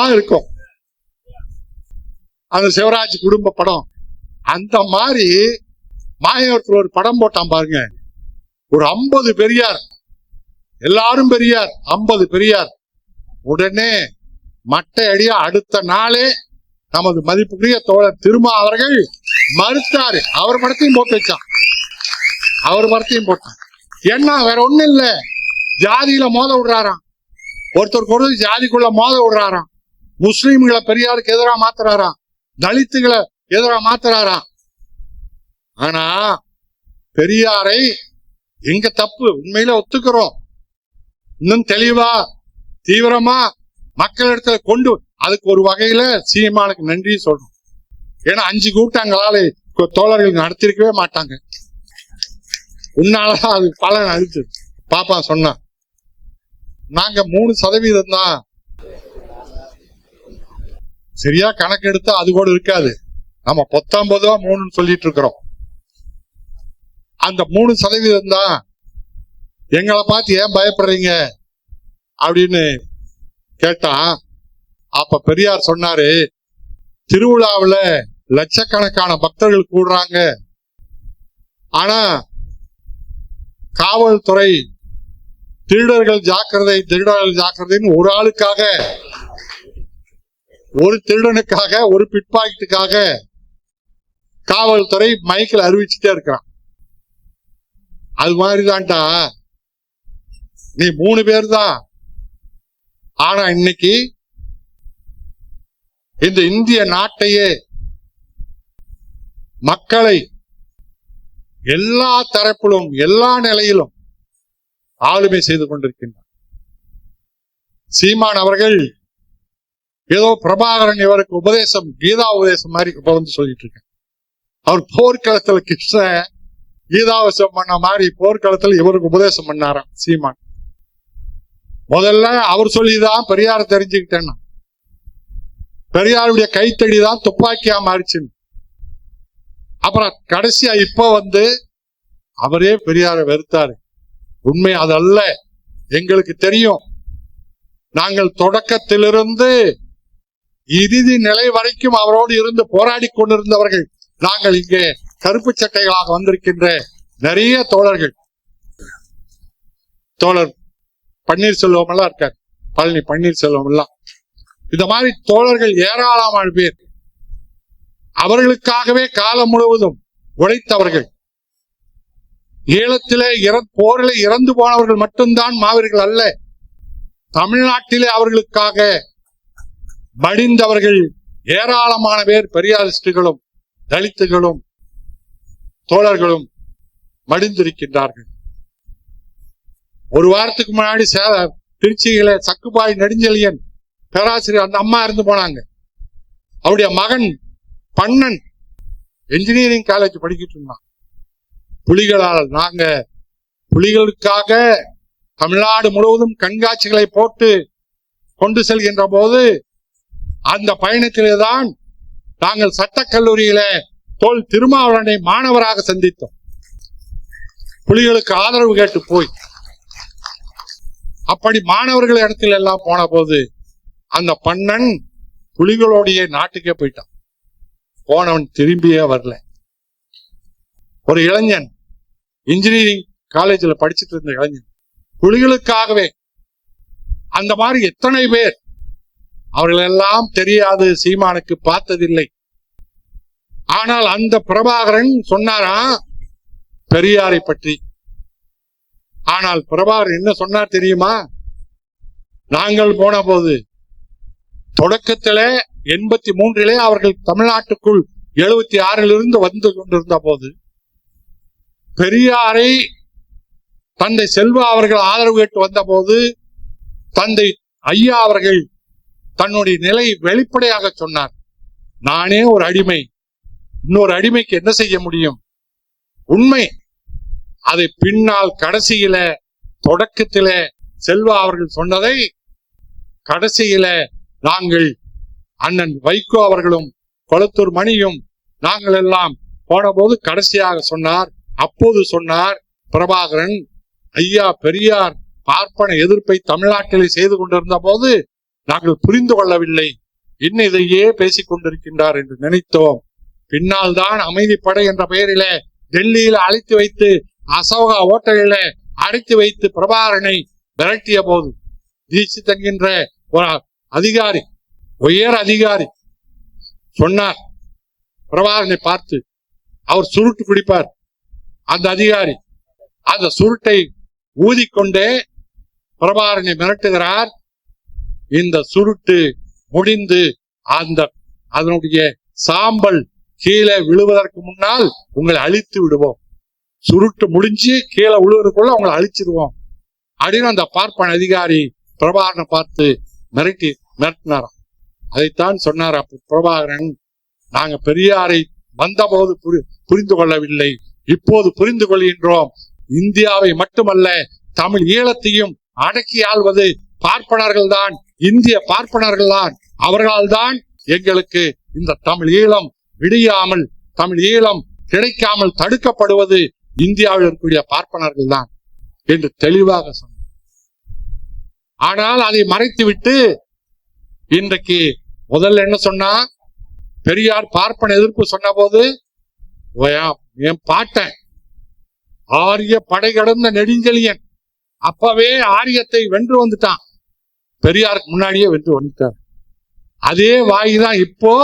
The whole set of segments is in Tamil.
இருக்கும். அந்த சிவராஜ் குடும்ப படம். அந்த மாதிரி மாயவரத்தில் ஒரு படம் போட்டான் பாருங்க. ஒரு ஐம்பது பெரியார். எல்லாரும் பெரியார். ஐம்பது பெரியார். உடனே மட்டை அடியா அடுத்த நாளே நமது மதிப்புக்குரிய தோழர் திருமா அவர்கள் மறுத்தாரு. அவர் படத்தையும் போட்டு வச்சான். அவர் படத்தையும் போட்டான். என்ன வேற ஒண்ணும் இல்ல. ஜாதியில மோத விடுறாராம். ஒருத்தருக்கு ஒருத்தர் ஜாதிக்குள்ள மோத விடுறாராம். முஸ்லீம்களை பெரியாருக்கு எதிராக மாத்துறாராம். தலித்துகளை எதிராக மாத்துறாராம். ஆனா பெரியாரை எங்க தப்பு? உண்மையில ஒத்துக்கிறோம். இன்னும் தெளிவா தீவிரமா மக்களிடத்துல கொண்டு அதுக்கு ஒரு வகையில சீமானுக்கு நன்றி சொல்றோம் ஏன்னா அஞ்சு கூட்டங்களால தோழர்கள் நடத்திருக்கவே மாட்டாங்க. உன்னாலதான் அது பலன் அழிச்சு பாப்பா சொன்னா நாங்க மூணு சதவீதம் தான் சரியா கணக்கெடுத்தா அது கூட இருக்காது. நம்ம பத்தொன்பதோ மூணுன்னு சொல்லிட்டு இருக்கிறோம் அந்த மூணு சதவீதம் தான் எங்களை பார்த்து ஏன் பயப்படுறீங்க? அப்படின்னு கேட்டா அப்ப பெரியார் சொன்னாரு திருவிழாவுல லட்சக்கணக்கான பக்தர்கள் கூடுறாங்க. ஆனா காவல்துறை திருடர்கள் ஜாக்கிரதை திருடர்கள் ஜாக்கிரதைன்னு ஒரு ஆளுக்காக ஒரு திருடனுக்காக ஒரு பிட்பாக்கெட்டுக்காக காவல்துறை மைக்கில் அறிவிச்சுட்டே இருக்கிறான். அது மாதிரிதான்டா. நீ மூணு பேர் தான் ஆனா இன்னைக்கு இந்த இந்திய நாட்டையே மக்களை எல்லா தரப்பிலும் எல்லா நிலையிலும் ஆளுமை செய்து கொண்டிருக்கின்றார் சீமான் அவர்கள் ஏதோ பிரபாகரன் இவருக்கு உபதேசம் கீதா உபதேசம் மாதிரி இப்ப வந்து சொல்லிட்டு இருக்கேன். அவர் போர்க்களத்துல கிருஷ்ணன் கீதாவசம் பண்ண மாதிரி போர்க்களத்துல இவருக்கு உபதேசம் பண்ணாராம் சீமான். முதல்ல அவர் சொல்லிதான் பெரியார தெரிஞ்சுக்கிட்டேன் பெரியாருடைய கைத்தடி தான் துப்பாக்கியா மாறிச்சுன்னு. அப்புறம் கடைசியா இப்ப வந்து அவரே பெரியார வெறுத்தாரு. உண்மை அதல்ல. எங்களுக்கு தெரியும். நாங்கள் தொடக்கத்திலிருந்து இறுதி நிலை வரைக்கும் அவரோடு இருந்து போராடி கொண்டிருந்தவர்கள் நாங்கள் இங்கே கருப்பு சட்டைகளாக வந்திருக்கின்ற நிறைய தோழர்கள். தோழர் பன்னீர்செல்வம் எல்லாம் இருக்கார். பழனி பன்னீர்செல்வம் எல்லாம். இந்த மாதிரி தோழர்கள் ஏராளமான பேர். அவர்களுக்காகவே காலம் முழுவதும் உழைத்தவர்கள். ஈழத்திலே இற- போரிலே இறந்து போனவர்கள் மட்டும்தான் மாவீரர்கள் அல்ல. தமிழ்நாட்டிலே அவர்களுக்காக மடிந்தவர்கள் ஏராளமான பேர் பெரியாரிஸ்டுகளும் தலித்துகளும் தோழர்களும் மடிந்திருக்கின்றார்கள். ஒரு வாரத்துக்கு முன்னாடி திருச்சியில சக்குபாய் நெடுஞ்செழியன் பேராசிரியர் அந்த அம்மா இருந்து போனாங்க. அவருடைய மகன் பண்ணன் என்ஜினியரிங் காலேஜ் படிக்கிட்டு இருந்தான். புலிகளால் நாங்க புலிகளுக்காக தமிழ்நாடு முழுவதும் கண்காட்சிகளை போட்டு கொண்டு செல்கின்ற போது அந்த பயணத்திலே தான் நாங்கள் சட்டக்கல்லூரியில தோல் திருமாவளனை மாணவராக சந்தித்தோம். புலிகளுக்கு ஆதரவு கேட்டு போய் அப்படி மாணவர்கள் இடத்துல எல்லாம் போன போது அந்த பண்ணன் புலிகளோடைய நாட்டுக்கே போயிட்டான். போனவன் திரும்பியே வரல. ஒரு இளைஞன் இன்ஜினியரிங் காலேஜில் படிச்சுட்டு இருந்த இளைஞன் புலிகளுக்காகவே அந்த மாதிரி எத்தனை பேர் அவர்கள் எல்லாம் தெரியாது சீமானுக்கு பார்த்ததில்லை. ஆனால் அந்த பிரபாகரன் சொன்னாரா? பெரியாரை பற்றி. ஆனால் பிரபாகரன் என்ன சொன்னார் தெரியுமா? நாங்கள் போன போது தொடக்கத்திலே எண்பத்தி மூன்றிலே அவர்கள் தமிழ்நாட்டுக்குள் எழுபத்தி ஆறிலிருந்து வந்து கொண்டிருந்த போது பெரியாரை தந்தை செல்வா அவர்கள் ஆதரவு கேட்டு வந்தபோது தந்தை ஐயா அவர்கள் தன்னுடைய நிலை வெளிப்படையாக சொன்னார். நானே ஒரு அடிமை. இன்னொரு அடிமைக்கு என்ன செய்ய முடியும்? உண்மை. அதை பின்னால் கடைசியில தொடக்கத்தில செல்வா அவர்கள் சொன்னதை கடைசியில நாங்கள் அண்ணன் வைகோ அவர்களும் கொளத்தூர் மணியும் நாங்கள் எல்லாம் போன போது கடைசியாக சொன்னார். அப்போது சொன்னார் பிரபாகரன் ஐயா பெரியார் பார்ப்பன எதிர்ப்பை தமிழ்நாட்டிலே செய்து கொண்டிருந்த போது நாங்கள் புரிந்து கொள்ளவில்லை. இன்னும் இதையே பேசிக் கொண்டிருக்கின்றார் என்று நினைத்தோம். பின்னால் தான் அமைதிப்படை என்ற பெயரிலே டெல்லியில் அழைத்து வைத்து அசோகா ஓட்டலிலே அடைத்து வைத்து பிரபாகரனை விரட்டிய போது தீட்சித் என்கின்ற ஒரு அதிகாரி உயர் அதிகாரி சொன்னார். பிரபாகரனை பார்த்து அவர் சுருட்டு குடிப்பார் அந்த அதிகாரி அந்த சுருட்டை ஊதிக்கொண்டே பிரபாகரனை மிரட்டுகிறார். இந்த சுருட்டு முடிந்து அந்த அதனுடைய சாம்பல் கீழே விழுவதற்கு முன்னால் உங்களை அழித்து விடுவோம். சுருட்டு முடிஞ்சு கீழே விழுவதற்குள்ள உங்களை அழிச்சிருவோம். அப்படின்னு அந்த பார்ப்பன அதிகாரி பிரபாகரனை பார்த்து மிரட்டி மிரட்டினாராம். அதைத்தான் சொன்னார் அப்ப பிரபாகரன் நாங்க பெரியாரை வந்தபோது புரி- புரிந்து கொள்ளவில்லை. இப்போது புரிந்து கொள்கின்றோம். இந்தியாவை மட்டுமல்ல தமிழ் ஈழத்தையும் அடக்கி ஆள்வது பார்ப்பனர்கள் தான் இந்திய பார்ப்பனர்கள் தான் அவர்களால் தான் எங்களுக்கு இந்த தமிழ் ஈழம் விடியாமல் தமிழ் ஈழம் கிடைக்காமல் தடுக்கப்படுவது இந்தியாவில் இருக்கக்கூடிய பார்ப்பனர்கள் தான் என்று தெளிவாக சொன்னார். ஆனால் அதை மறைத்துவிட்டு இன்றைக்கு முதல்ல என்ன சொன்னா பெரியார் பார்ப்பன எதிர்ப்பு சொன்னபோது ஓயா- என் பாட்டன் ஆரிய படை கடந்த நெடுஞ்செழியன். அப்பவே ஆரியத்தை வென்று வந்துட்டான். பெரியாருக்கு முன்னாடியே வென்று வந்துட்டார் அதே வாய் தான் இப்போ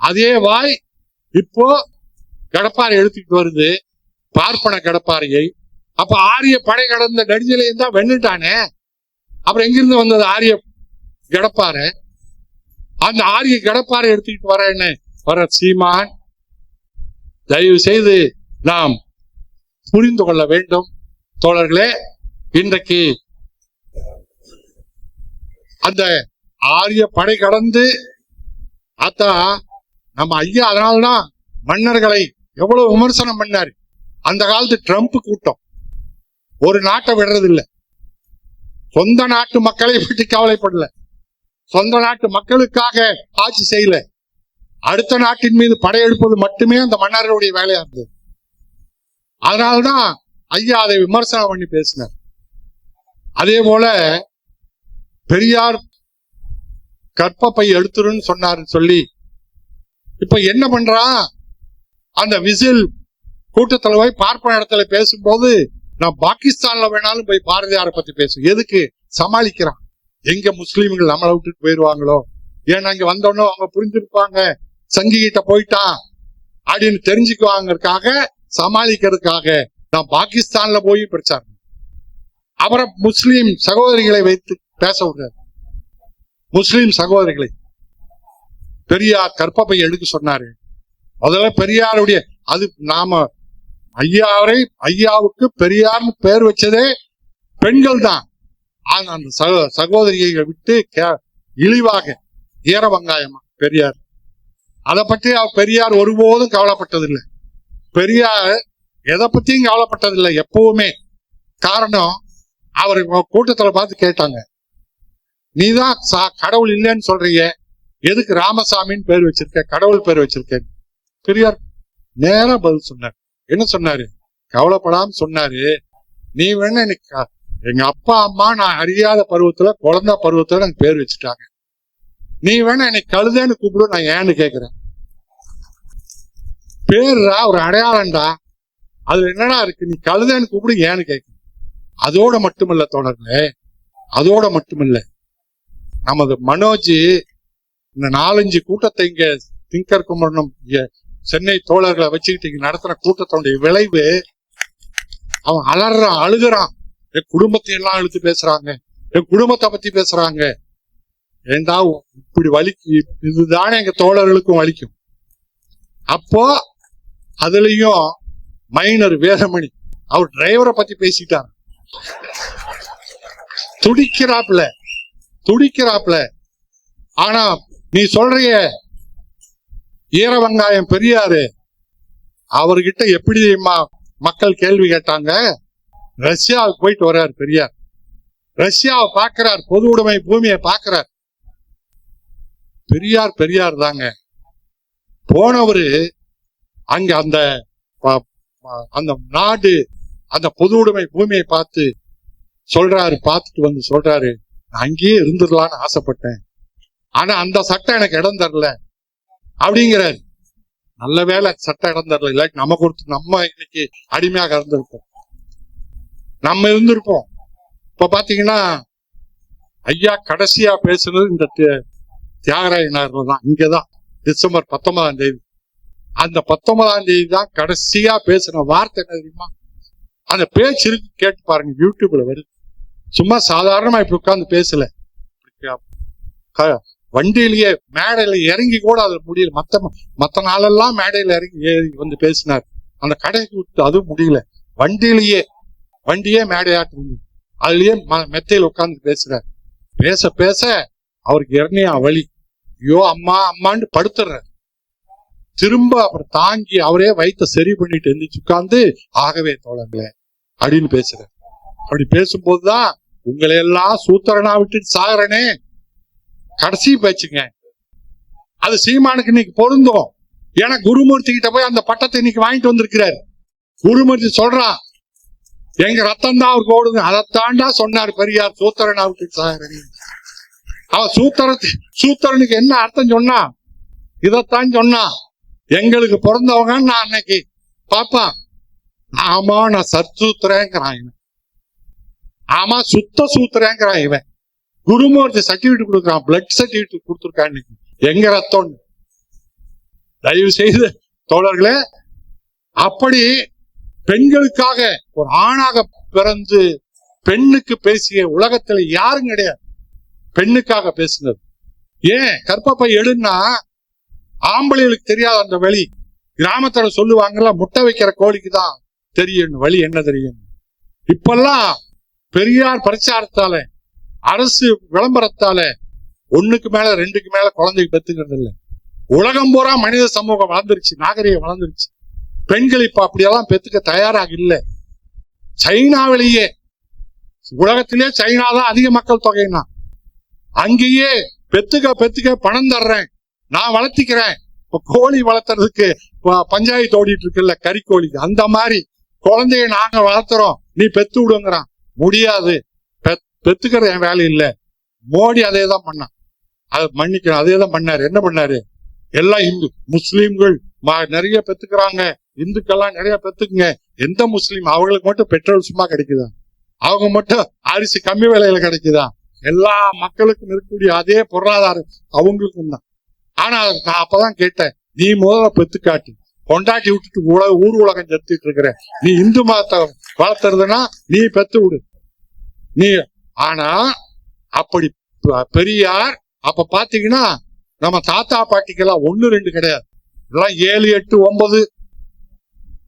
அதே வாய் இப்போ கடப்பாறை எடுத்துக்கிட்டு வருது. பார்ப்பன கடப்பாறையை. அப்ப ஆரிய படை கடந்த நெடுஞ்செழியன் தான் வென்றுட்டானே. அப்புறம் எங்கிருந்து வந்தது ஆரிய கடப்பாறை? அந்த ஆரிய கடப்பாறை எடுத்துக்கிட்டு வரேன்னு வர சீமான். தயவு செய்து நாம் புரிந்து கொள்ள வேண்டும். தோழர்களே இன்றைக்கு அந்த ஆரிய படை கடந்து அத்தா நம்ம ஐயா அதனால்தான் மன்னர்களை எவ்வளவு விமர்சனம் பண்ணாரு. அந்த காலத்து ட்ரம்ப் கூட்டம் ஒரு நாட்டை விடுறது இல்லை சொந்த நாட்டு மக்களை பற்றி கவலைப்படல. சொந்த நாட்டு மக்களுக்காக ஆட்சி செய்யல. அடுத்த நாட்டின் மீது படையெடுப்பது மட்டுமே அந்த மன்னர்களுடைய வேலையா இருந்தது. அதனால்தான் ஐயா அதை விமர்சனம் பண்ணி பேசினார். அதே போல பெரியார் கற்பப்பை எடுத்துருன்னு சொன்னாருன்னு சொல்லி இப்ப என்ன பண்றான் அந்த விசில் கூட்டத்தில் போய் பார்ப்பன இடத்துல பேசும்போது நான் பாகிஸ்தான்ல வேணாலும் போய் பாரதியாரை பத்தி பேசும் எதுக்கு? சமாளிக்கிறான். எங்க முஸ்லீம்கள் நம்மளை விட்டுட்டு போயிருவாங்களோ? ஏன்னா இங்க வந்தோடனே அவங்க புரிஞ்சிருப்பாங்க. சங்கி கிட்ட போயிட்டான். அப்படின்னு தெரிஞ்சுக்குவாங்கறதுக்காக சமாளிக்கிறதுக்காக நான் பாகிஸ்தான்ல போய் பிரச்சாரம் அப்புறம் முஸ்லீம் சகோதரிகளை வைத்து பேச விடுறாரு. முஸ்லீம் சகோதரிகளை பெரியார் கற்பப்பை எடுக்க சொன்னாரு. முதல்ல பெரியாருடைய அது நாம ஐயாவை ஐயாவுக்கு பெரியார்னு பேர் வச்சதே பெண்கள் தான். ஆனா அந்த சகோ- சகோதரியை விட்டு கே- இழிவாக ஈர வெங்காயமா பெரியார். அதை பற்றி அவர் பெரியார் ஒருபோதும் கவலைப்பட்டதில்லை. பெரியார் எதை பத்தியும் கவலைப்பட்டதில்லை எப்பவுமே. காரணம் அவர் கூட்டத்தில் பார்த்து கேட்டாங்க. நீதான் சா- கடவுள் இல்லைன்னு சொல்றீங்க. எதுக்கு ராமசாமின்னு பேர் வச்சிருக்க கடவுள் பேர் வச்சிருக்கேன். பெரியார் நேரா பதில் சொன்னார். என்ன சொன்னாரு? கவலைப்படாம சொன்னாரு. நீ வேணா எனக்கு எங்க அப்பா அம்மா நான் அறியாத பருவத்துல குழந்தை பருவத்துல எனக்கு பேர் வச்சுட்டாங்க. நீ வேணா என்னை கழுதேன்னு கூப்பிடு நான் ஏன்னு கேக்குறேன். பேருடா ஒரு அடையாளம்டா. அது என்னடா இருக்கு? நீ கழுதேன்னு கூப்பிடு ஏன்னு கேட்க அதோட மட்டுமில்ல தொடர்ல அதோட மட்டுமில்லை. நமது மனோஜ் இந்த நாலஞ்சு கூட்டத்தை இங்க திங்கர் குமரனும் சென்னை தோழர்களை வச்சுக்கிட்டு இங்க நடத்துற கூட்டத்தினுடைய விளைவு அவன் அலறான் அழுகுறான். என் குடும்பத்தை எல்லாம் அழுத்து பேசுறாங்க. என் குடும்பத்தை பத்தி பேசுறாங்க. ஏண்டா இப்படி வலிக்கு இதுதானே எங்க தோழர்களுக்கும் வலிக்கும். அப்போ அதுலயும் மைனர் வேதமணி அவர் டிரைவரை பத்தி பேசிட்டார். துடிக்கிறாப்ல துடிக்கிறாப்ல. ஆனா நீ சொல்றிய ஈர வெங்காயம் பெரியாரு அவர்கிட்ட எப்படி மக்கள் கேள்வி கேட்டாங்க? ரஷ்யாவுக்கு போயிட்டு வர்றார் பெரியார். ரஷ்யாவை பார்க்கிறார் பொது உடைமை பூமியை பார்க்கிறார். பெரியார் பெரியார் தாங்க. போனவரு அங்க அந்த அந்த நாடு அந்த பொது உடைமை பூமியை பார்த்து சொல்றாரு பார்த்துட்டு வந்து சொல்றாரு. அங்கேயே இருந்துடலான்னு ஆசைப்பட்டேன். ஆனா அந்த சட்டம் எனக்கு இடம் தரல. அப்படிங்கிறாரு. நல்ல வேலை சட்டம் இடம் தரல. இல்லாட்டி நம்ம கொடுத்து நம்ம இன்னைக்கு அடிமையாக இருந்திருப்போம் நம்ம இருந்திருப்போம் இப்ப பாத்தீங்கன்னா ஐயா கடைசியா பேசுனது இந்த தி- தியாகராய தான். இங்கதான். டிசம்பர் பத்தொன்பதாம் தேதி. அந்த பத்தொன்பதாம் தேதி தான் கடைசியா பேசின வார்த்தை என்ன தெரியுமா? அந்த பேச்சு இருக்கு கேட்டு பாருங்க யூடியூப்ல வருது. சும்மா சாதாரணமா இப்படி உட்கார்ந்து பேசல. வண்டியிலேயே மேடையில இறங்கி கூட அது முடியல. மத்த மத்த நாளெல்லாம் மேடையில இறங்கி ஏறி வந்து பேசினார். அந்த கடைக்கு விட்டு அதுவும் முடியல. வண்டியிலேயே வண்டியே மேடையாட்டு அதுலயே மெத்தையில உட்கார்ந்து பேசுறார் பேச பேச அவருக்கு இறங்கியா வழி ஐயோ அம்மா அம்மான்னு படுத்துறாரு. திரும்ப அப்புறம் தாங்கி அவரே வயித்தை சரி பண்ணிட்டு எந்திரிச்சு உட்கார்ந்து ஆகவே தோழங்களே அப்படின்னு பேசுறாரு. அப்படி பேசும்போதுதான் உங்களை எல்லாம் சூத்திரனா விட்டுட்டு சாகிறனே. கடைசி பேச்சுங்க. அது சீமானுக்கு இன்னைக்கு பொருந்தும். ஏன்னா குருமூர்த்தி கிட்ட போய் அந்த பட்டத்தை இன்னைக்கு வாங்கிட்டு வந்திருக்கிறாரு. குருமூர்த்தி சொல்றான் எங்க ரத்தம் தான் அவருக்கு ஓடுங்க. அதைத்தாண்டா சொன்னார் பெரியார் சூத்திரனா விட்டுட்டு சாகுறனே. அவன் சூத்திரத்து சூத்திரனுக்கு என்ன அர்த்தம் சொன்னா இதைத்தான் சொன்னான் எங்களுக்கு பிறந்தவங்க நான் அன்னைக்கு பாப்பா ஆமா நான் சற்சூத்திரங்கிறான் ஆமா சுத்த சூத்திரங்கிறான் இவன். குருமூர்த்தி சர்டிபிகேட் கொடுக்குறான் பிளட் சர்டிபிகேட் கொடுத்துருக்கான் எங்க ரத்தம்? தயவு செய்து தோழர்களே அப்படி பெண்களுக்காக ஒரு ஆணாக பிறந்து பெண்ணுக்கு பேசிய உலகத்துல யாரும் கிடையாது. பெண்ணுக்காக பேசினது. ஏன்? கற்பப்பை எழுன்னா ஆம்பளைகளுக்கு தெரியாத அந்த வழி கிராமத்துல சொல்லுவாங்கல்ல முட்டை வைக்கிற கோழிக்கு தான் தெரியும் வழி என்ன தெரியும்? இப்பெல்லாம் பெரியார் பிரச்சாரத்தால அரசு விளம்பரத்தால ஒண்ணுக்கு மேல ரெண்டுக்கு மேல குழந்தை பெத்துக்கிறது இல்லை. உலகம் பூரா மனித சமூகம் வளர்ந்துருச்சு நாகரிகம் வளர்ந்துருச்சு. பெண்கள் இப்ப அப்படியெல்லாம் பெத்துக்க தயாராக இல்லை. சைனாவிலேயே உலகத்திலே சைனா தான் அதிக மக்கள் தொகைனா அங்கேயே பெத்துக்க பெத்துக்க பணம் தர்றேன் நான் வளர்த்திக்கிறேன். இப்ப கோழி வளர்த்துறதுக்கு பஞ்சாயத்து ஓடிட்டு இருக்குல்ல கறிக்கோழிக்கு அந்த மாதிரி குழந்தைய நாங்க வளர்த்துறோம் நீ பெத்து விடுங்கிறான். முடியாது. பெத்- என் வேலை இல்லை. மோடி அதே தான் பண்ணான். அதை மன்னிக்கணும். அதே தான் பண்ணாரு. என்ன பண்ணாரு? எல்லாம் இந்து முஸ்லீம்கள் நிறைய பெத்துக்கிறாங்க. இந்துக்கெல்லாம் நிறைய பெத்துக்குங்க. எந்த முஸ்லீம்? அவங்களுக்கு மட்டும் பெட்ரோல் சும்மா கிடைக்குதா? அவங்க மட்டும் அரிசி கம்மி விலையில கிடைக்குதா? எல்லா மக்களுக்கும் இருக்கக்கூடிய அதே பொருளாதாரம் அவங்களுக்கும் தான். ஆனா நான் அப்பதான் கேட்டேன். நீ முதல்ல பெத்து காட்டு கொண்டாட்டி விட்டுட்டு உலக ஊர் உலகம் செத்துட்டு இருக்கிற. நீ இந்து மதத்தை வளர்த்துறதுன்னா நீ பெத்து விடு. நீ ஆனா அப்படி பெரியார் அப்ப பாத்தீங்கன்னா நம்ம தாத்தா பாட்டிக்கெல்லாம் ஒண்ணு ரெண்டு கிடையாது. இதெல்லாம் ஏழு எட்டு ஒன்பது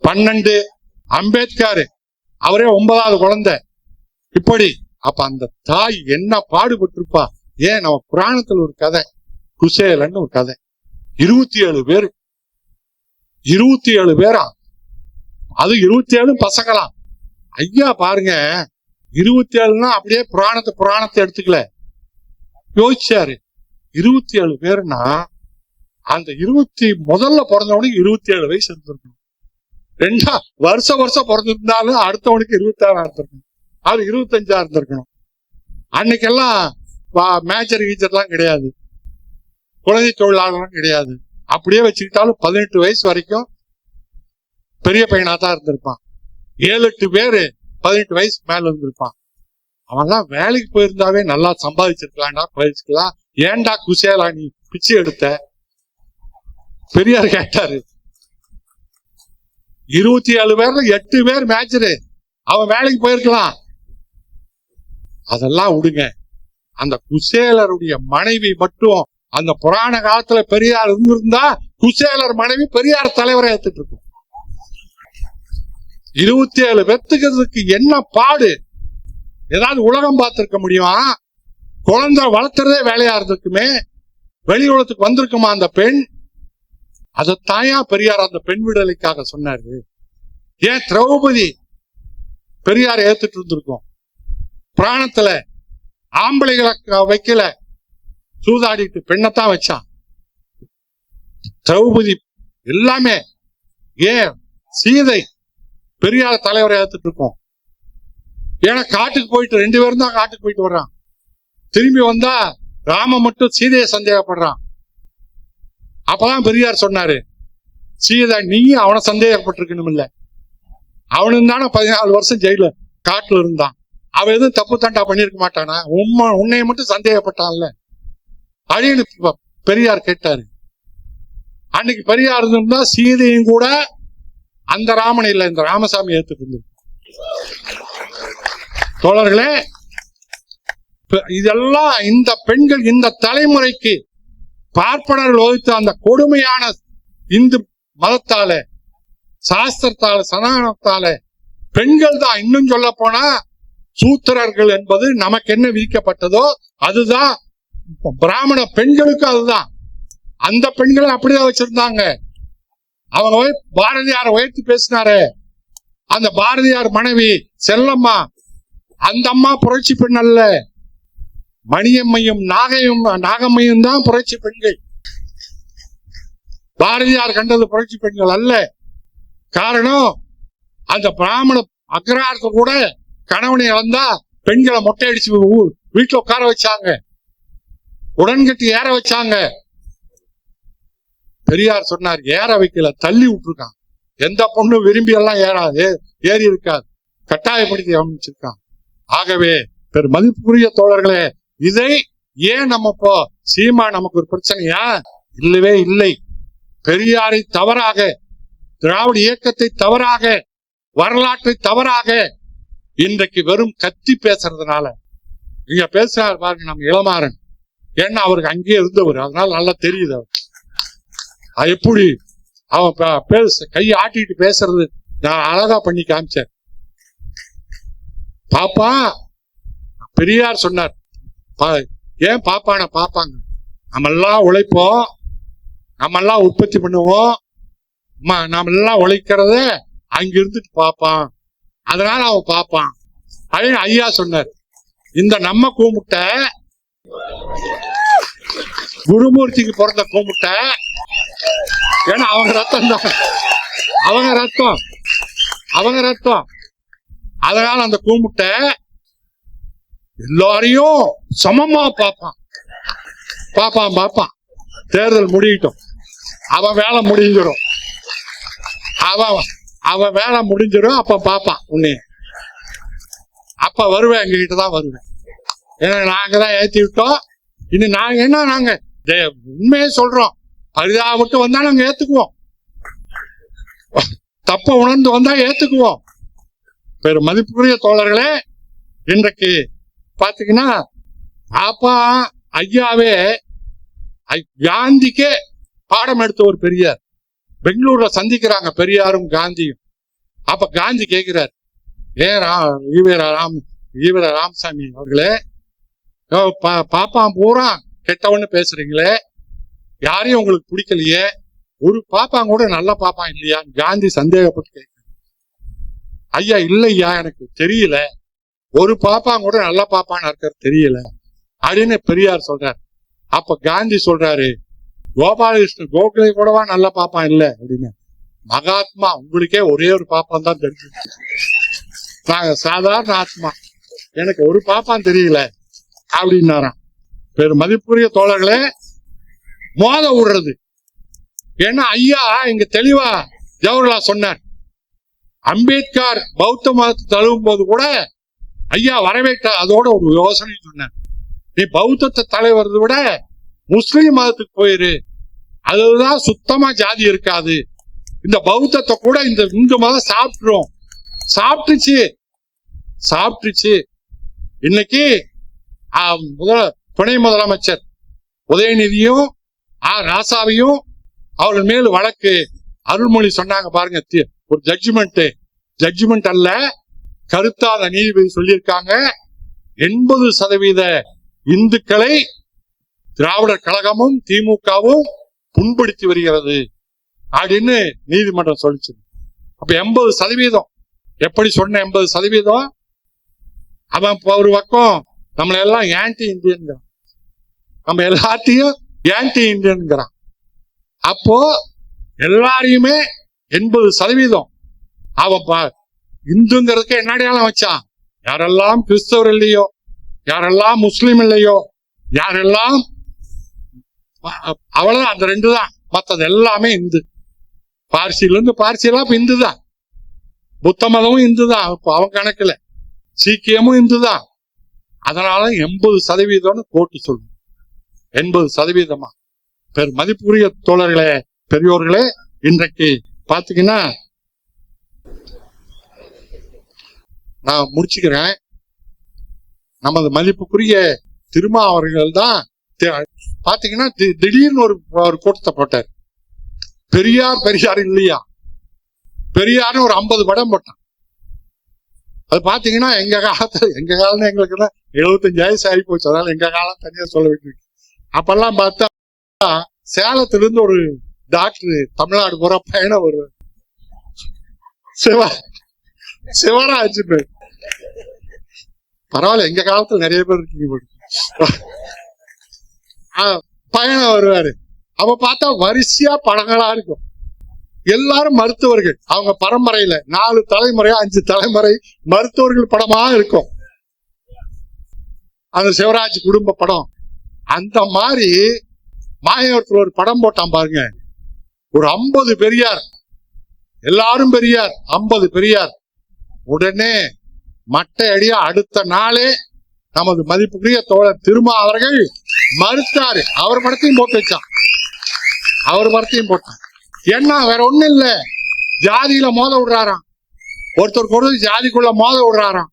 பன்னெண்டு அம்பேத்கர் அவரே ஒன்பதாவது குழந்தை. இப்படி அப்ப அந்த தாய் என்ன பாடுபட்டிருப்பா? ஏன் நம்ம புராணத்துல ஒரு கதை குசேலன்னு ஒரு கதை. இருபத்தி ஏழு பேர். இருபத்தி ஏழு பேரா? அது இருபத்தி ஏழு பசங்களாம். ஐயா பாருங்க இருபத்தி ஏழுனா அப்படியே புராணத்தை புராணத்தை எடுத்துக்கல. யோசிச்சாரு. இருபத்தி ஏழு பேருனா அந்த இருபத்தி முதல்ல பிறந்தவனுக்கு இருபத்தி ஏழு வயசு இருந்திருக்கணும். ரெண்டா வருஷம் வருஷம் பிறந்திருந்தாலும் அடுத்தவனுக்கு இருபத்தாறா இருந்திருக்கணும். அது இருபத்தஞ்சா இருந்திருக்கணும். அன்னைக்கெல்லாம் மேஜர் கீச்சர்லாம் கிடையாது. குழந்தை தொழிலாளர்லாம் கிடையாது. அப்படியே வச்சுக்கிட்டாலும் பதினெட்டு வயசு வரைக்கும் பெரிய பையனா தான் இருந்திருப்பான். ஏழு எட்டு பேரு பதினெட்டு வயசு மேல இருந்திருப்பான். அவன்லாம் வேலைக்கு போயிருந்தாவே நல்லா சம்பாதிச்சிருக்கலாம்டா போயிருக்கலாம் ஏன்டா குசேலா நீ பிச்சை எடுத்த? பெரியார் கேட்டாரு. இருபத்தி ஏழு பேர்ல எட்டு பேர் மேட்சரு அவன் வேலைக்கு போயிருக்கலாம். அதெல்லாம் விடுங்க. அந்த குசேலருடைய மனைவி மட்டும் அந்த புராண காலத்துல பெரியார் இருந்திருந்தா குசேலர் மனைவி பெரியார் தலைவரை ஏத்துட்டு இருக்கும். இருபத்தி ஏழு பெத்துக்கிறதுக்கு என்ன பாடு? ஏதாவது உலகம் பார்த்திருக்க முடியுமா? குழந்தை வளர்த்துறதே வேலையா இருந்திருக்குமே. வெளி உலகத்துக்கு வந்திருக்குமா அந்த பெண்? அதைத்தாயா பெரியார் அந்த பெண் விடுதலைக்காக சொன்னாரு. ஏன் திரௌபதி பெரியார் ஏத்துட்டு இருந்திருக்கும்? பிராணத்துல ஆம்பளைகளை வைக்கல. சூதாடிட்டு பெண்ணைத்தான் வச்சான். திரௌபதி எல்லாமே ஏன் சீதை பெரியார் தலைவரை ஏத்துட்டு இருக்கோம். ஏன்னா காட்டுக்கு போயிட்டு ரெண்டு பேரும் தான் காட்டுக்கு போயிட்டு வர்றான். திரும்பி வந்தா ராம மட்டும் சீதையை சந்தேகப்படுறான். அப்பதான் பெரியார் சொன்னாரு சீதா நீயும் அவனை சந்தேகப்பட்டிருக்கணும் இல்ல. அவனும் தானே பதினாலு வருஷம் ஜெயில காட்டுல இருந்தான். அவன் எதுவும் தப்பு தண்டா பண்ணிருக்க மாட்டானா? உண்மை உன்னைய மட்டும் சந்தேகப்பட்டான்ல. அப்படின்னு பெரியார் கேட்டாரு. அன்னைக்கு பெரியார் இருந்திருந்தா சீதையும் கூட அந்த ராமன் இல்லை இந்த ராமசாமி ஏத்துக்கு தோழர்களே இதெல்லாம் இந்த பெண்கள் இந்த தலைமுறைக்கு பார்ப்பனர்கள் ஒதுத்த அந்த கொடுமையான இந்து மதத்தால சாஸ்திரத்தால சனாதனத்தால பெண்கள் தான். இன்னும் சொல்ல போனா சூத்திரர்கள் என்பது நமக்கு என்ன விதிக்கப்பட்டதோ அதுதான். பிராமண பெண்களுக்கு அதுதான். அந்த பெண்களை அப்படிதான் வச்சிருந்தாங்க. அவங்க போய் பாரதியார் உயர்த்தி பேசினாரு. அந்த பாரதியார் மனைவி செல்லம்மா அந்த அம்மா புரட்சி பெண் அல்ல. மணியம்மையும் நாகையும் நாகம்மையும் தான் புரட்சி பெண்கள். பாரதியார் கண்டது புரட்சி பெண்கள் அல்ல. காரணம் அந்த பிராமண அக்ராரத்தை கூட கணவனை இழந்தா பெண்களை மொட்டை அடிச்சு வீட்டுல உட்கார வச்சாங்க. உடன்கட்டி ஏற வச்சாங்க. பெரியார் சொன்னார் ஏற வைக்கல தள்ளி விட்டுருக்கான். எந்த பொண்ணும் விரும்பி எல்லாம் ஏறாது ஏறி இருக்காது. கட்டாயப்படுத்தி அமைச்சிருக்கான். ஆகவே பெரு மதிப்புக்குரிய தோழர்களே இதை ஏன் நம்ம இப்போ சீமா நமக்கு ஒரு பிரச்சனையா? இல்லவே இல்லை. பெரியாரை தவறாக திராவிட இயக்கத்தை தவறாக வரலாற்றை தவறாக இன்றைக்கு வெறும் கத்தி பேசுறதுனால இங்க பேசுறாரு பாருங்க நம்ம இளமாறன். ஏன்னா அவருக்கு அங்கேயே இருந்தவர். அதனால நல்லா தெரியுது அவர். எப்படி? அவன் பேச கையை ஆட்டிட்டு பேசுறது நான் அழகா பண்ணி காமிச்சேன். பாப்பா பெரியார் சொன்னார் பா- ஏன் பாப்பான பாப்பாங்க? நம்ம எல்லாம் உழைப்போம் நம்ம எல்லாம் உற்பத்தி பண்ணுவோம் ம- நாம எல்லாம் உழைக்கிறத அங்க இருந்துட்டு பார்ப்பான் அதனால அவன் பார்ப்பான் அப்படின்னு ஐயா சொன்னார். இந்த நம்ம கூமுட்டை குருமூர்த்திக்கு பிறந்த கூமுட்டை ஏன்னா அவங்க ரத்தம் தான். அவங்க ரத்தம். அவங்க ரத்தம். அதனால அந்த கூமுட்டை எல்லாரையும் சமமா பார்ப்பான். பார்ப்பான் பார்ப்பான். தேர்தல் முடியட்டும். அவன் வேலை முடிஞ்சிடும். அவன் அவன் வேலை முடிஞ்சிடும் அப்ப பார்ப்பான் உன்னை அப்ப வருவேன் எங்ககிட்ட தான் வருவேன். ஏன்னா நாங்க தான் ஏத்தி விட்டோம் இனி நாங்க என்ன நாங்க? உண்மையே சொல்றோம். பரிதாபப்பட்டு வந்தா நாங்க ஏத்துக்குவோம். தப்ப உணர்ந்து வந்தா ஏத்துக்குவோம். பெரு மதிப்புக்குரிய தோழர்களே இன்றைக்கு பாத்தீங்கன்னா பாப்பா ஐயாவே ஐ- காந்திக்கே பாடம் எடுத்த ஒரு பெரியார். பெங்களூர்ல சந்திக்கிறாங்க பெரியாரும் காந்தியும். அப்ப காந்தி கேட்கிறார் ஏன் ரா ராம் ஈவர ராமசாமி அவர்களே பாப்பா பா- பூரா கெட்டவன்னு பேசுறீங்களே யாரையும் உங்களுக்கு பிடிக்கலையே? ஒரு பாப்பாங்க கூட நல்ல பாப்பான் இல்லையா? காந்தி சந்தேகப்பட்டு கேட்க ஐயா இல்லையா? எனக்கு தெரியல. ஒரு பாப்பாங்க கூட நல்ல பாப்பான்னு இருக்கிறது தெரியல. அப்படின்னு பெரியார் சொல்றாரு. அப்ப காந்தி சொல்றாரு கோபாலகிருஷ்ணன் கோகுலை கூடவா நல்ல பாப்பான் இல்ல? அப்படின்னு. மகாத்மா உங்களுக்கே ஒரே ஒரு பாப்பான் தான் தெரிஞ்சு நாங்க சாதாரண ஆத்மா. எனக்கு ஒரு பாப்பான் தெரியல. அப்படின்னாராம். பெரு மதிப்புரிய தோழர்களே மோத விடுறது. ஏன்னா ஐயா இங்க தெளிவா ஜவஹர்லால் சொன்னார். அம்பேத்கர் பௌத்த மதத்தை தழுவும் போது கூட ஐயா வரவேற்ற அதோட ஒரு யோசனை சொன்னார். நீ பௌத்தத்தை தலைவரதை விட முஸ்லீம் மதத்துக்கு போயிரு. அதுதான் சுத்தமா ஜாதி இருக்காது. இந்த பௌத்தத்தை கூட இந்த இந்து மதம் சாப்பிட்டுரும். சாப்பிட்டுச்சு. சாப்பிட்டுச்சு. இன்னைக்கு முதல துணை முதலமைச்சர் உதயநிதியும் ராசாவையும் அவர்கள் மேல் வழக்கு. அருள்மொழி சொன்னாங்க பாருங்க ஒரு ஜட்ஜ்மெண்ட் ஜட்ஜ்மெண்ட் அல்ல கருத்தாத நீதிபதி சொல்லியிருக்காங்க. எண்பது சதவீத இந்துக்களை திராவிடர் கழகமும் திமுகவும் புண்படுத்தி வருகிறது. அப்படின்னு நீதிமன்றம் சொல்லிச்சு. அப்ப எண்பது சதவீதம். எப்படி சொன்ன எண்பது சதவீதம்? அவன் ஒரு பக்கம் நம்மள எல்லாம் ஆன்டி இந்தியன் நம்ம எல்லாத்தையும் ஆன்டி இந்தியன்கிறான் அப்போ எல்லாரையுமே எண்பது சதவீதம். அவன் பா- இந்துங்கிறதுக்கு என்னடையாளம் வச்சான்? யாரெல்லாம் கிறிஸ்தவர் இல்லையோ யாரெல்லாம் முஸ்லீம் இல்லையோ யாரெல்லாம் அ- அவ்வளவுதான் அந்த ரெண்டு தான். மற்றது எல்லாமே இந்து. பார்சிலிருந்து பார்சியெல்லாம் இப்போ இந்து தான். புத்த மதமும் இந்து தான். இப்போ அவன் கணக்கில். சீக்கியமும் இந்து தான். அதனால எண்பது சதவீதம்னு கோட்டு சொல்லும் எண்பது சதவீதமா? பெரு மதிப்புரிய தோழர்களே பெரியோர்களே இன்றைக்கு பாத்தீங்கன்னா நான் முடிச்சுக்கிறேன். நமது மதிப்புக்குரிய திருமா அவர்கள் தான் பாத்தீங்கன்னா திடீர்னு ஒரு ஒரு கூட்டத்தை போட்டார். பெரியார் பெரியார் இல்லையா? பெரியார்னு ஒரு ஐம்பது படம் போட்டான். அது பாத்தீங்கன்னா எங்க காலத்துல எங்க காலம் எங்களுக்கு எழுபத்தஞ்சு வயசு ஆகி போச்சு அதனால எங்க காலம் தனியா சொல்ல வேண்டியிருக்கு. அப்பெல்லாம் பார்த்தா சேலத்துல இருந்து ஒரு டாக்டர் தமிழ்நாடு போற பயணம் வருவார் சிவா சிவராஜ் பேர் பரவாயில்ல எங்க காலத்துல நிறைய பேர் இருக்கீங்க பயணம் வருவாரு. அவ பார்த்தா வரிசையா படங்களா இருக்கும். எல்லாரும் மருத்துவர்கள். அவங்க பரம்பரையில நாலு தலைமுறை அஞ்சு தலைமுறை மருத்துவர்கள் படமா இருக்கும். அந்த சிவராஜ் குடும்ப படம். அந்த மாதிரி மாயவரத்தில் ஒரு படம் போட்டான் பாருங்க. ஒரு ஐம்பது பெரியார். எல்லாரும் பெரியார். ஐம்பது பெரியார். உடனே மட்டை அடியா அடுத்த நாளே நமது மதிப்புக்குரிய தோழர் திருமா அவர்கள் மறுத்தாரு. அவர் படத்தையும் போட்டு வச்சான். அவர் படத்தையும் போட்டான். என்ன வேற ஒண்ணும் இல்ல. ஜாதியில மோத விடுறாராம். ஒருத்தருக்கு ஒரு ஜாதிக்குள்ள மோத விடுறாராம்.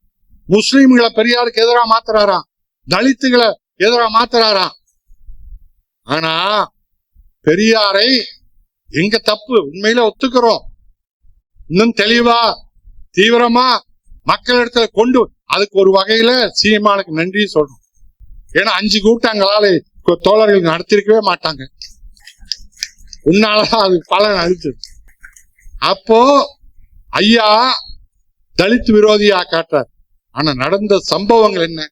முஸ்லீம்களை பெரியாருக்கு எதிராக மாத்துறாராம். தலித்துகளை எதிராக மாத்துறாராம். ஆனா பெரியாரை எங்க தப்பு? உண்மையில ஒத்துக்கிறோம். இன்னும் தெளிவா தீவிரமா மக்களிடத்துல கொண்டு அதுக்கு ஒரு வகையில சீமானுக்கு நன்றி சொல்றோம் ஏன்னா அஞ்சு கூட்டங்களால கொ- தோழர்கள் நடத்திருக்கவே மாட்டாங்க. உன்னாலதான் அது பலன் அழுத்து அப்போ ஐயா தலித் விரோதியா காட்டுறார். ஆனா நடந்த சம்பவங்கள் என்ன?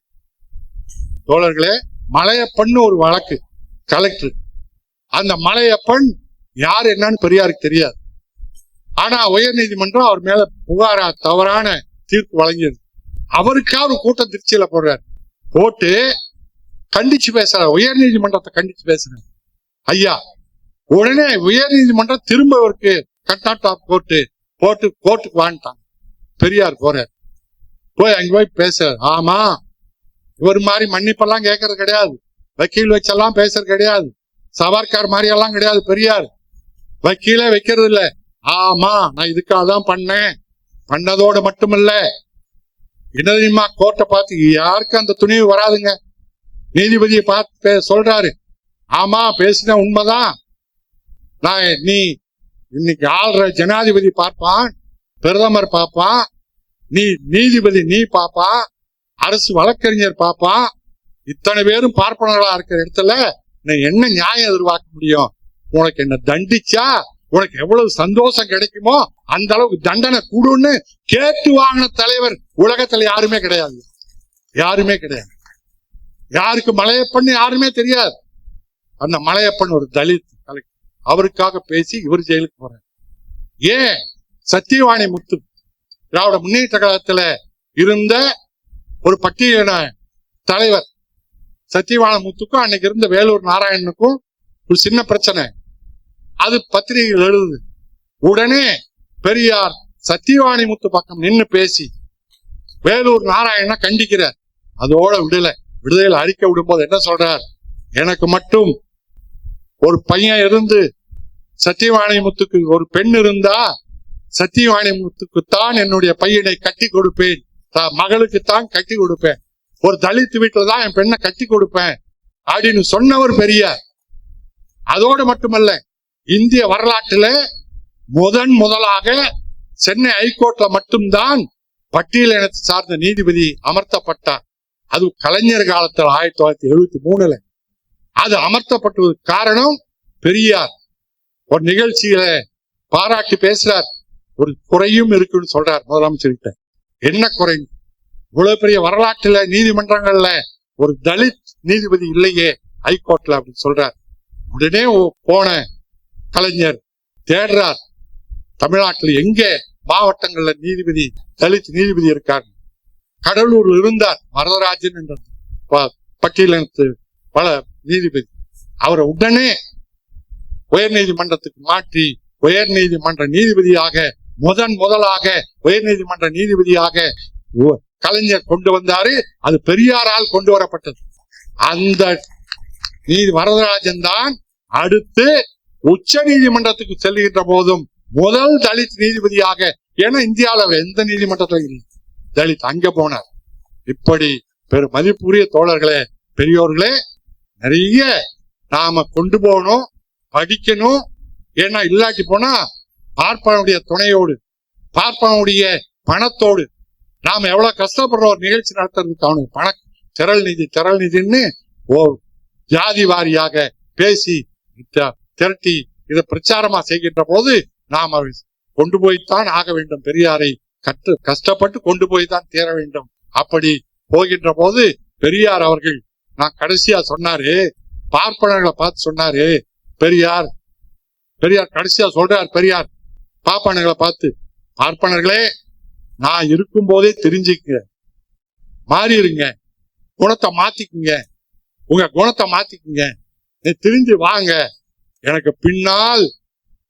தோழர்களே மலையப்பண்ணு ஒரு வழக்கு கலெக்டர் அந்த மலையப்பன் யார் என்னன்னு பெரியாருக்கு தெரியாது. ஆனா உயர் நீதிமன்றம் அவர் மேல புகாரா தவறான தீர்ப்பு வழங்கியது. அவருக்காக ஒரு கூட்டம் திருச்சியில போடுறாரு. போட்டு கண்டிச்சு பேசுற உயர் நீதிமன்றத்தை கண்டிச்சு பேசுறாரு. ஐயா உடனே உயர் நீதிமன்றம் திரும்ப இவருக்கு ஆஃப் கோர்ட்டு போட்டு கோர்ட்டுக்கு வாங்கிட்டாங்க. பெரியார் போறார். போய் அங்க போய் பேச ஆமா இவர் மாதிரி மன்னிப்பெல்லாம் கேட்கறது கிடையாது. வக்கீல் வச்செல்லாம் பேசுறது கிடையாது. சவார்கார் மாதிரி எல்லாம் கிடையாது பெரியார். வக்கீலே வைக்கிறது இல்ல. ஆமா நான் இதுக்காக தான் பண்ணேன். பண்ணதோடு மட்டுமில்ல என்ன கோர்ட்டை பார்த்து யாருக்கும் அந்த துணிவு வராதுங்க. நீதிபதியை பார்த்து சொல்றாரு. ஆமா பேசின உண்மைதான். நான் நீ இன்னைக்கு ஆள்ற ஜனாதிபதி பார்ப்பான் பிரதமர் பார்ப்பான் நீ நீதிபதி நீ பார்ப்பான் அரசு வழக்கறிஞர் பார்ப்பான் இத்தனை பேரும் பார்ப்பனர்களா இருக்கிற இடத்துல நீ என்ன நியாயம் எதிர்பார்க்க முடியும்? உனக்கு என்ன தண்டிச்சா? உனக்கு எவ்வளவு சந்தோஷம் கிடைக்குமோ அந்த அளவுக்கு தண்டனை கூடுன்னு கேட்டு வாங்கின தலைவர் உலகத்துல யாருமே கிடையாது. யாருமே கிடையாது. யாருக்கு மலையப்பன்னு யாருமே தெரியாது. அந்த மலையப்பன் ஒரு தலித் கலெக்டர். அவருக்காக பேசி இவர் ஜெயிலுக்கு போறார். ஏன்? சத்தியவாணி முத்து திராவிட முன்னேற்ற கழகத்துல இருந்த ஒரு பட்டியலின தலைவர் சத்தியவாண முத்துக்கும் அன்னைக்கு இருந்த வேலூர் நாராயணனுக்கும் ஒரு சின்ன பிரச்சனை. அது பத்திரிகைகள் எழுதுது. உடனே பெரியார் சத்தியவாணி முத்து பக்கம் நின்று பேசி வேலூர் நாராயணனை கண்டிக்கிறார். அதோட விடல விடுதலையில் அறிக்கை விடும்போது என்ன சொல்றார்? எனக்கு மட்டும் ஒரு பையன் இருந்து சத்தியவாணி முத்துக்கு ஒரு பெண் இருந்தா சத்தியவாணி முத்துக்கு தான் என்னுடைய பையனை கட்டி கொடுப்பேன். மகளுக்கு தான் கட்டி கொடுப்பேன். ஒரு தலித் வீட்டில் தான் என் பெண்ணை கட்டி கொடுப்பேன். அப்படின்னு சொன்னவர் பெரியார். அதோடு மட்டுமல்ல இந்திய வரலாற்றில் முதன் முதலாக சென்னை ஹைகோர்ட்ல மட்டும்தான் பட்டியல் இனத்தை சார்ந்த நீதிபதி அமர்த்தப்பட்டார். அது கலைஞர் காலத்தில் ஆயிரத்தி தொள்ளாயிரத்தி எழுபத்தி மூணுல. அது அமர்த்தப்பட்டதுக்கு காரணம் பெரியார். ஒரு நிகழ்ச்சியில பாராட்டி பேசுறார். ஒரு குறையும் இருக்குன்னு சொல்றார் முதலமைச்சர்கிட்ட. என்ன குறை? இவ்வளவு பெரிய வரலாற்றுல நீதிமன்றங்கள்ல ஒரு தலித் நீதிபதி இல்லையே ஹைகோர்ட்ல அப்படின்னு சொல்றார். உடனே போன கலைஞர் தேடுறார் தமிழ்நாட்டில் எங்க மாவட்டங்கள்ல நீதிபதி தலித் நீதிபதி இருக்காங்க கடலூர் இருந்தார் வரதராஜன் என்ற பட்டியலினத்து பல நீதிபதி. அவரை உடனே உயர் நீதிமன்றத்துக்கு மாற்றி உயர் நீதிமன்ற நீதிபதியாக முதன் முதலாக உயர் நீதிமன்ற நீதிபதியாக கலைஞர் கொண்டு வந்தாரு. அது பெரியாரால் கொண்டு வரப்பட்டது. அந்த நீதி வரதராஜன் தான் அடுத்து உச்ச நீதிமன்றத்துக்கு செல்கின்ற போதும் முதல் தலித் நீதிபதியாக ஏன்னா இந்தியாவில் எந்த நீதிமன்றத்தில் இல்லை. தலித் அங்க போனார். இப்படி பெரு மதிப்புரிய தோழர்களே பெரியோர்களே நிறைய நாம கொண்டு போகணும் படிக்கணும். ஏன்னா இல்லாட்டி போனா பார்ப்பனுடைய துணையோடு பார்ப்பனுடைய பணத்தோடு. நாம எவ்வளவு கஷ்டப்படுற ஒரு நிகழ்ச்சி நடத்துறதுக்கு அவனுக்கு பண திரள் நிதி திரள் நிதின்னு ஓ ஜாதி வாரியாக பேசி திரட்டி இதை பிரச்சாரமா செய்கின்ற போது நாம் கொண்டு போய்த்தான் ஆக வேண்டும். பெரியாரை கற்று கஷ்டப்பட்டு கொண்டு போய் தான் தேர வேண்டும். அப்படி போகின்ற போது பெரியார் அவர்கள் நான் கடைசியா சொன்னாரு பார்ப்பனர்களை பார்த்து சொன்னாரு பெரியார் பெரியார் கடைசியா சொல்றார் பெரியார் பாப்பானர்களை பார்த்து பார்ப்பனர்களே நான் இருக்கும் போதே தெரிஞ்சுக்க மாறிடுங்க குணத்தை மாத்திக்குங்க. உங்க குணத்தை மாத்திக்குங்க. நீ தெரிஞ்சு வாங்க. எனக்கு பின்னால்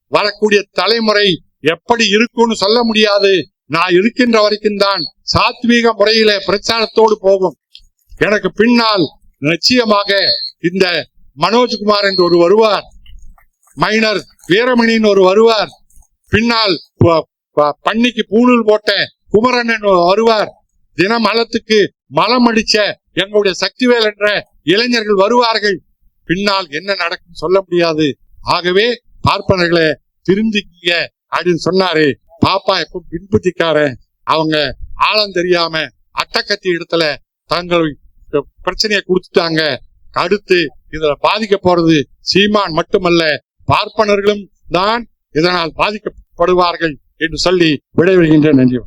வரக்கூடிய தலைமுறை எப்படி இருக்கும்னு சொல்ல முடியாது. நான் இருக்கின்ற வரைக்கும் தான் சாத்வீக முறையில பிரச்சாரத்தோடு போகும். எனக்கு பின்னால் நிச்சயமாக இந்த மனோஜ்குமார் என்று ஒரு வருவார். மைனர் வீரமணின்னு ஒரு வருவார். பின்னால் பண்ணிக்கு பூணூல் போட்ட குமரன் என்று ஒரு வருவார் தினமலத்துக்கு மலம் அடிச்ச எங்களுடைய சக்திவேல் என்ற இளைஞர்கள் வருவார்கள். பின்னால் என்ன நடக்கும் சொல்ல முடியாது. ஆகவே பார்ப்பனர்களை திருந்திக்கீங்க அப்படின்னு சொன்னாரு. பாப்பா எப்ப பின்புத்திக்கார அவங்க ஆழம் தெரியாம அட்டக்கத்தி இடத்துல தங்கள் பிரச்சனையை கொடுத்துட்டாங்க. அடுத்து இதுல பாதிக்க போறது சீமான் மட்டுமல்ல பார்ப்பனர்களும் தான் இதனால் பாதிக்க படுவார்கள் என்று சொல்லி விடைபெறுகின்ற நன்றி.